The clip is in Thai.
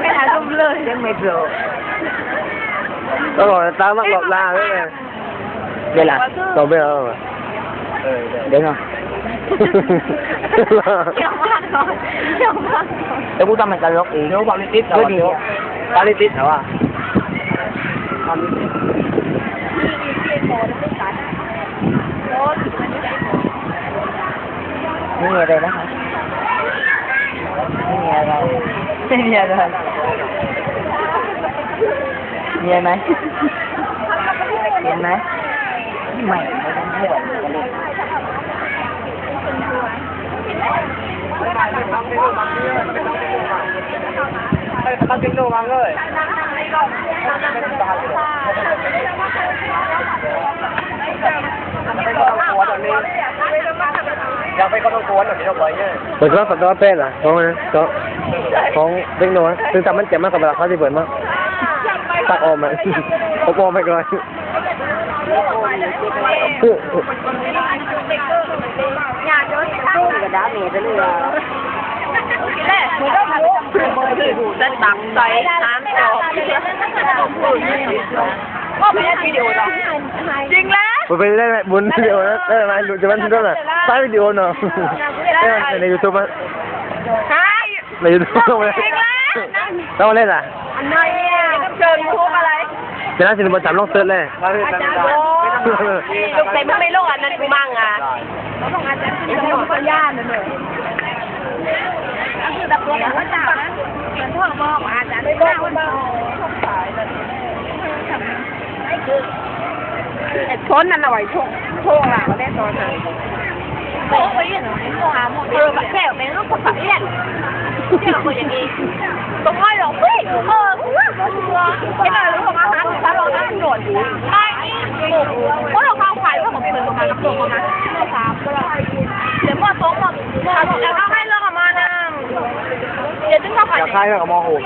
ไม่ทานก็เลยยังไม่โผล่ก็บอกตามมากหลบลาด้วยไงเดี๋ยวล่ะเราไม่เอ ไม่มีอะไรมีไหมเห็นไหมไม่ไม่ต้องพูดกันเลยตั้งติ๊กโนมาเลยอยาก ไปก็ต้องกวนแบบนี้ต้องไปเนี่ยเปิดว่าปัตตาเป็นอะของนะของของเด็กน้อยซึ่งทำมันเจ็บมากกับเวลาเขาที่เปิดมากตักออกมาผมออกไปก่อนอยากจะตู้กระดาษเมย์ไปเลยอะแม่หนูก็รู้จะตังใจน้ำจบก็ไม่ได้วิดีโอหรอกจริงแล้ว มันเป็นได้ไหมบุญวิดีโอนะได้ไหมดูจะมันได้ไหมใต้วิดีโอเนาะในยูทูบมั้ยใช่ในยูทูบต้องเล่นต้องเล่นอะอันไหนเนี่ยเชิญทุกอะไรจะน่าจะเป็นประจำลองเซิร์ชเลยอาจารย์โบลูกเต็มไม่ลงอันนั้นกูมั่งอะแล้วลงอาจารย์ที่ลงก็ย่านนั่นเลยคือดับตัวแบบว่าจ่านะเหมือนพ่อบอกอาจารย์ ไม่บอกไม่บอกไอ้ช้อนนั่นเอาไว้ช่วงช่วงหลังแน่นอนเลยโอ้ยหนูหาหมดเออแค่เป็นลูกภาษาเรียนที่เราคุยอย่างนี้ตรงอ้อยหรอกเฮ้ยเออไม่ได้รู้ของอาหารของฉันเราได้โดดใช่เพราะเราเข้าขายเรื่องของเป็นประมาณกับตัวประมาณสามก็ได้เดี๋ยวมั่วโต๊ะหมดแล้วเอาให้เรื่องออกมานะเดี๋ยวจึงเข้าไปอยากคล้ายกับมอหก